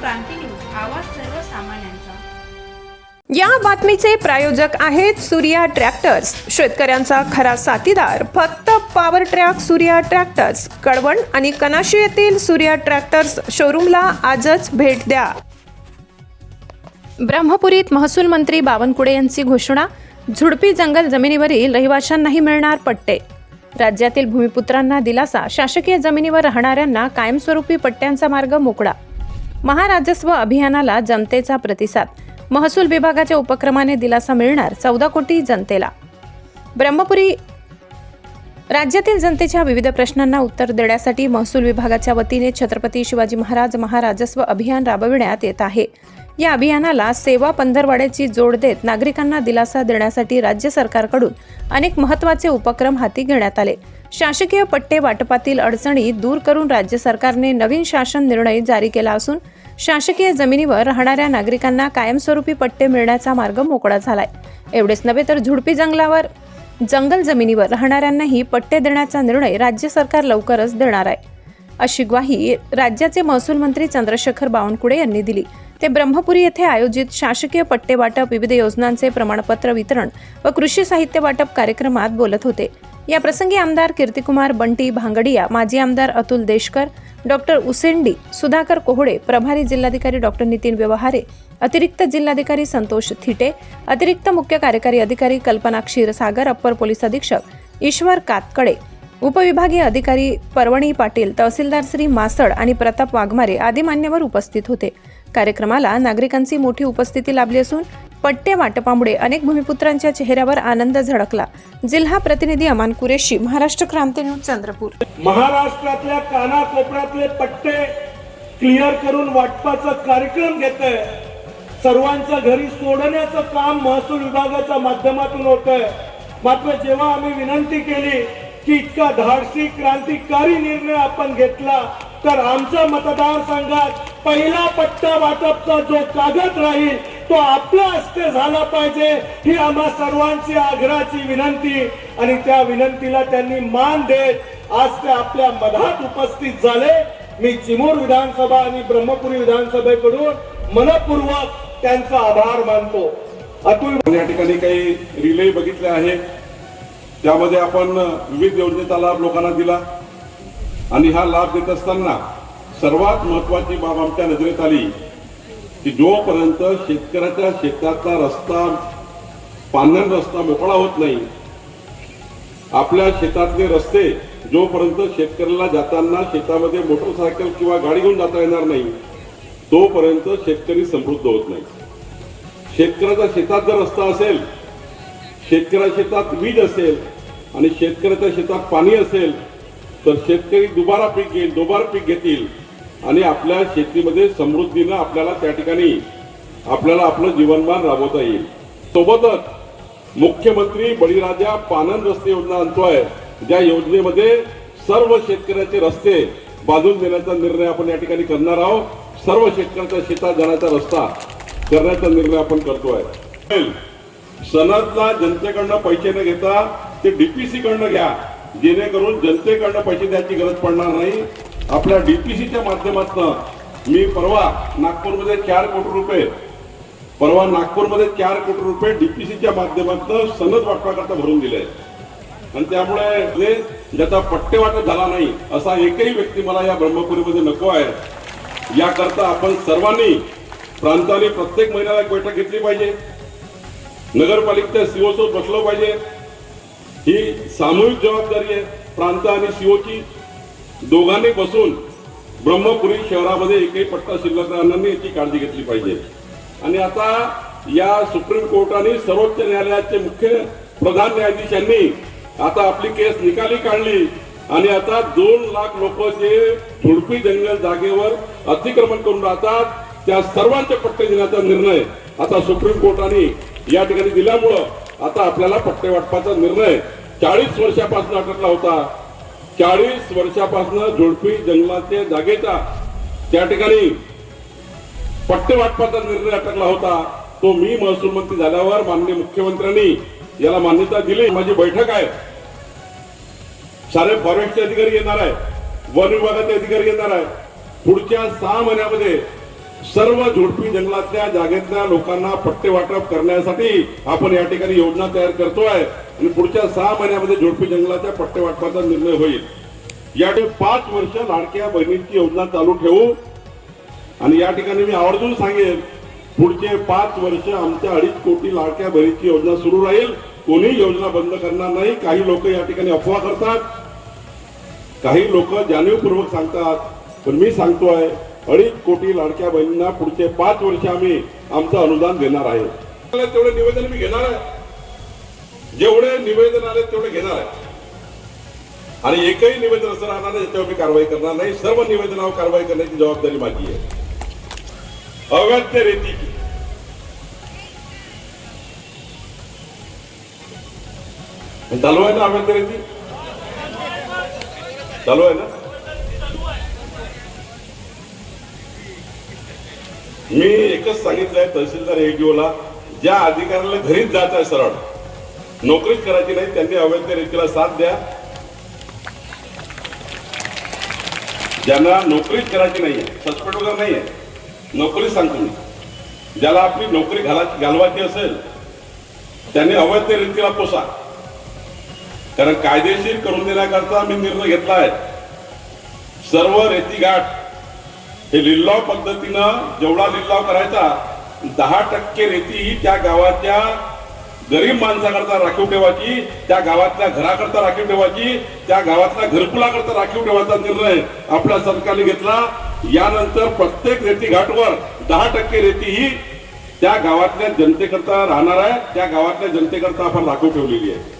क्रांती news आवाज सर्वसामान्यांचा या बातमीचे प्रायोजक आहेत सूर्या ट्रॅक्टर्स. शेतकऱ्यांचा खरा साथीदार. फक्त power track Surya tractors. Kalwan आणि कनाशी येथील सूर्या ट्रॅक्टर्स शोरूमला आजच भेट द्या. ब्रह्मपुरीत महसूल मंत्री बावनकुळे यांची घोषणा. झुडपी जंगल जमिनीवरील रहिवाशांनाही मिळणार पट्टे. राज्यातील भूमिपुत्रांना दिलासा. शासकीय जमिनीवर राहणाऱ्यांना कायमस्वरूपी पट्ट्यांचा मार्ग मोकळा. महाराजस्व अभियानाला जनतेचा प्रतिसाद. महसूल विभागाच्या उपक्रमाने दिलासा मिळणार चौदा कोटी जनतेला. ब्रह्मपुरी राज्यातील जनतेच्या विविध प्रश्नांना उत्तर देण्यासाठी महसूल विभागाच्या वतीने छत्रपती शिवाजी महाराज महाराजस्व अभियान राबविण्यात येत आहे. या अभियानाला सेवा पंधरवाड्याची जोड देत नागरिकांना दिलासा देण्यासाठी राज्य सरकारकडून अनेक महत्त्वाचे उपक्रम हाती घेण्यात आले. शासकीय पट्टे वाटपातील अडचणी दूर करून राज्य सरकारने नवीन शासन निर्णय जारी केला असून शासकीय जमिनीवर राहणाऱ्या नागरिकांना कायमस्वरूपी पट्टे मिळण्याचा मार्ग मोकळा झालाय. एवढेच नव्हे तर झुडपी जंगलावर जंगल जमिनीवर राहणाऱ्यांनाही पट्टे देण्याचा निर्णय राज्य सरकार लवकरच देणार आहे. अशी ग्वाही राज्याचे महसूल मंत्री चंद्रशेखर बावनकुळे यांनी दिली. ते ब्रह्मपुरी येथे आयोजित शासकीय पट्टे वाटप विविध योजनांचे प्रमाणपत्र वितरण व कृषी साहित्य वाटप कार्यक्रमात बोलत होते. या प्रसंगी आमदार कीर्तिकुमार बंटी भांगडिया माजी आमदार अतुल देशकर डॉक्टर उसेंडी सुधाकर कोहडे प्रभारी जिल्हाधिकारी डॉक्टर नितीन व्यवहारे अतिरिक्त जिल्हाधिकारी संतोष थिटे अतिरिक्त मुख्य कार्यकारी अधिकारी कल्पना क्षीरसागर अप्पर पोलीस अधीक्षक ईश्वर कातकडे उपविभागीय अधिकारी पर्वणी पाटील तहसीलदार श्री मासड आणि प्रताप वाघमारे आदी मान्यवर उपस्थित होते. कार्यक्रमाला नागरिकांची मोठी उपस्थिती लाभली असून पट्टे वाटपामुळे अनेक भूमिपुत्रांच्या चेहऱ्यावर आनंद झळकला. जिल्हा प्रतिनिधी अमान कुरेशी महाराष्ट्र क्रांती न्यूज चंद्रपूर. महाराष्ट्रातल्या कानाकोपऱ्यातले पट्टे क्लिअर करून वाटपाचा कार्यक्रम घेत सर्वांच्या घरी सोडण्याचं काम महसूल विभागाच्या माध्यमातून होत मात्र जेव्हा आम्ही विनंती केली की इतका धाडसी क्रांतिकारी निर्णय आपण घेतला तर आमच्या मतदारसंघात पहिला पट्टा वाटपचा जो कागद राहील तो आपला हस्ते झाला पाहिजे ही आम्हा सर्वांची आग्रहाची विनंती. आणि त्या विनंतीला त्यांनी मान देत आज ते आपल्या मधात उपस्थित झाले. मी चिमूर विधानसभा आणि ब्रह्मपुरी विधानसभेकडून मनपूर्वक त्यांचा आभार मानतो. अतुल या ठिकाणी काही रिले बघितले आहे त्यामध्ये आपण विविध योजनेचा लाभ लोकांना दिला. आणि हा लाभ देत असताना सर्वात महत्वाची बाब आमच्या नजरेत आली की जोपर्यंत शेतकऱ्याच्या शेतातला रस्ता पानन रस्ता मोकळा होत नाही आपल्या शेतातले रस्ते जोपर्यंत शेतकऱ्याला जाताना शेतामध्ये मोटरसायकल किंवा गाडी घेऊन जाता येणार नाही तोपर्यंत शेतकरी समृद्ध होत नाही. शेतकऱ्याच्या शेतात जर रस्ता असेल शेतकऱ्या शेतात वीज असेल आणि शेतकऱ्याच्या शेतात पाणी असेल तर शेतकरी दुबारा पीक घेईल दुबार पीक घेतील. आणि आपल्या शेतीमध्ये समृद्धीनं आपल्याला त्या ठिकाणी आपल्याला आपलं जीवनमान राबवता येईल. सोबतच मुख्यमंत्री बळीराजा पानन रस्ते योजना आणतोय ज्या योजनेमध्ये सर्व शेतकऱ्याचे रस्ते बांधून देण्याचा निर्णय आपण या ठिकाणी करणार आहोत. सर्व शेतकऱ्यांचा शेतात जाण्याचा रस्ता करण्याचा निर्णय आपण करतोय. सनदला जनतेकडनं पैसे न घेता ते डीपीसी कडनं घ्या. जेणेकरून जनतेकडनं पैसे द्यायची गरज पडणार नाही. आपल्या डीपीसीच्या माध्यमातून मी परवा नागपूरमध्ये चार कोटी रुपये परवा नागपूरमध्ये चार कोटी रुपये डीपीसीच्या माध्यमातून सनद वाटपाकरता भरून दिले. आणि त्यामुळे जे ज्याचा पट्टे वाटप झाला नाही असा एकही व्यक्ती मला या ब्रह्मपुरीमध्ये नको आहे. याकरता आपण सर्वांनी प्रांताने प्रत्येक महिन्याला एक बैठक घेतली पाहिजे. नगरपालिकेच्या सीओ बसलो पाहिजे. ही सामूहिक जबाबदारी आहे. प्रांत आणि सीओची दोघांनी बसून ब्रह्मपुरी शहरामध्ये एकही पट्टा शिल्लक राहणार नाही याची काळजी घेतली पाहिजे. आणि आता या सुप्रीम कोर्टाने सर्वोच्च न्यायालयाचे मुख्य प्रधान न्यायाधीश यांनी आता आपली केस निकाली काढली आणि आता दोन लाख लोक जे झुडपी जंगल जागेवर अतिक्रमण करून राहतात त्या सर्वांचे पट्टे देण्याचा निर्णय आता सुप्रीम कोर्टाने या ठिकाणी दिल्यामुळं आता आपल्याला पट्टे वाटपाचा निर्णय चाळीस वर्षापासून अटकला होता. चाळीस वर्षापासून झुडपी जंगलाच्या जागेचा त्या ठिकाणी पट्टे वाटपाचा निर्णय अटकला होता. तो मी महसूल मंत्री झाल्यावर माननीय मुख्यमंत्र्यांनी याला मान्यता दिली. माझी बैठक आहे. सारे फॉरेस्टचे अधिकारी येणार आहे. वन विभागाचे अधिकारी येणार आहे. पुढच्या सहा महिन्यामध्ये सर्व झोडपी जंगलातल्या जागेतल्या लोकांना पट्टे वाटप करण्यासाठी आपण या ठिकाणी योजना तयार करतोय. आणि पुढच्या सहा महिन्यामध्ये झोडपी जंगलाच्या पट्टे वाटपाचा निर्णय होईल. या ठिकाणी पाच वर्ष लाडक्या बहिणींची योजना चालू ठेवू. आणि या ठिकाणी मी आवर्जून सांगेन पुढचे पाच वर्ष आमच्या अडीच कोटी लाडक्या बहिणीची योजना सुरू राहील. कोणी योजना बंद करणार नाही. काही लोक या ठिकाणी अफवा करतात. काही लोक जाणीवपूर्वक सांगतात. पण मी सांगतोय अडीच कोटी लाडक्या बहिणींना पुढचे पाच वर्ष आम्ही आमचं अनुदान देणार आहे. तेवढे निवेदन मी घेणार आहे. जेवढे निवेदन आले तेवढे घेणार आहे. आणि एकही निवेदन असं राहणार नाही त्याच्यावर मी कारवाई करणार नाही. सर्व निवेदनावर कारवाई करण्याची जबाबदारी माझी आहे. अवैध रेती. चालू आहे ना अवैध रेती? चालू आहे ना? मी एकच सांगितलंय तहसीलदार एडीओला ज्या अधिकाऱ्याला घरीच जात आहे सरळ नोकरीच करायची नाही त्यांनी अवैध रीतीला साथ द्या. ज्यांना नोकरीच करायची नाहीये सस्पेंड वगैरे नाही आहे नोकरी सांगतो मी. ज्याला आपली नोकरी घाला घालवायची असेल त्यांनी अवैध रीतीला पोसा. कारण कायदेशीर करून देण्याकरता मी निर्णय घेतला आहे. सर्व रेती घाट हे लिल्लाव पद्धतीनं जेवढा लिल्लाव करायचा दहा टक्के रेती ही त्या गावाच्या गरीब माणसाकरता राखीव ठेवायची त्या गावातल्या घराकरता राखीव ठेवायची त्या गावातल्या घरकुलाकरता राखीव ठेवायचा निर्णय आपल्या सरकारने घेतला. यानंतर प्रत्येक रेती घाटवर दहा टक्के रेती ही त्या गावातल्या जनतेकरता राहणार आहे त्या गावातल्या जनतेकरता आपण राखीव ठेवलेली आहे.